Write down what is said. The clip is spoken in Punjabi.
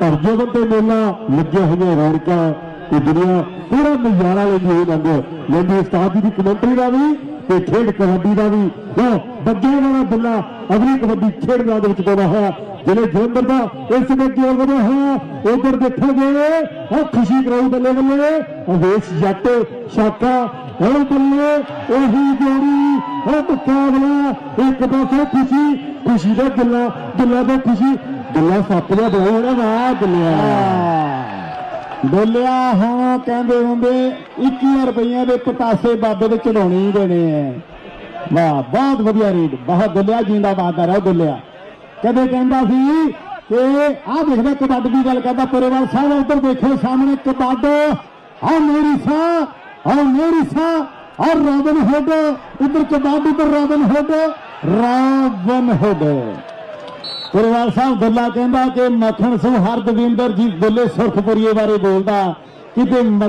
ਤਰਜਮਨ ਤੇ ਮੇਲਾ ਲੱਗੇ ਹੋਏ ਰੌਣਕਾਂ ਤੇ ਦੁਨੀਆ ਪੂਰਾ ਨਜ਼ਾਰਾ ਲੈਂਦੀ ਹੋਈ ਲੰਘ ਲੈਂਦੀ ਉਸਤਾਦ ਜੀ ਦੀ ਕਮੈਂਟਰੀ ਦਾ ਵੀ ਤੇ ਖੇਡ ਕਬੱਡੀ ਦਾ ਵੀ ਲਓ ਬੱਗੇ ਵਾਲਾ ਦੁੱਲਾ ਅਗਲੀ ਕਬੱਡੀ ਖੇਡ ਮੈਦਾਨ ਦੇ ਵਿੱਚ ਪਾਉਂਦਾ ਹੋਇਆ, ਜਿਹੜੇ ਜਲੰਧਰ ਦਾ ਇਸ ਵੇਲੇ ਗੋਲ ਵਧਿਆ ਹੋਇਆ ਉਧਰ ਦੇਖੋਗੇ ਉਹ ਖੁਸ਼ੀ ਕਰਾਉ ਬੱਲੇ ਬੱਲੇ ਅਵੇਸ਼ ਜੱਟ, ਸ਼ਾਕਾ ਉਹ ਬੱਲੇ, ਉਹੀ ਜੋੜੀ, ਉਹ ਮੁਕਾਬਲਾ ਇੱਕ ਪਾਸੇ ਖੁਸ਼ੀ ਖੁਸ਼ੀ ਦਾ ਦੁੱਲਾ ਦੁੱਲਾ ਦਾ ਖੁਸ਼ੀ ਦੁੱਲਾ ਸੱਪ ਦਾ ਬੋਲ ਵਾਹ ਦੁੱਲਿਆ ਬੋਲਿਆ, ਹਾਂ, ਕਹਿੰਦੇ ਹੁੰਦੇ 21 ਰੁਪਈਆਂ ਦੇ ਪਤਾਸੇ ਬਾਬੇ ਦੇ ਚੜਾਉਣੇ ਦੇਣੇ ਐ। ਵਾਹ, ਬਹੁਤ ਵਧੀਆ ਰੀਡ ਬਹੁਤ ਬੋਲਿਆ, ਜਿੰਦਾਬਾਦ ਆ ਰਿਹਾ ਬੋਲਿਆ। ਕਦੇ ਕਹਿੰਦਾ ਸੀ ਕਿ ਆਹ ਦੇਖਦਾ ਕਬੱਡ ਦੀ ਗੱਲ ਕਰਦਾ ਪਰੇਵਾਲ ਸਾਹਿਬ ਉੱਧਰ ਦੇਖੋ, ਸਾਹਮਣੇ ਕਬੱਡ ਆ ਮੇਰੀ ਸਾਹ ਆ ਮੇਰੀ ਸਾਹ ਆ ਰਾਵਨ ਹੁੱਡ ਉੱਧਰ ਕਬੱਡ ਉੱਧਰ ਰਾਵਨ ਹੁੱਡ ਰਾਵਨ ਹੁੱਡ। ਪੁਰਵਾਲ ਸਾਹਿਬ ਦੁੱਲਾ ਕਹਿੰਦਾ ਕਿ ਮੱਖਣ ਸਿੰਘ ਹਰਦਵਿੰਦਰ ਜੀ ਦੁੱਲੇ ਸੁਰਖਪੁਰੀਏ ਬਾਰੇ ਬੋਲਦਾ, ਕਿਤੇ ਮੱਖਣ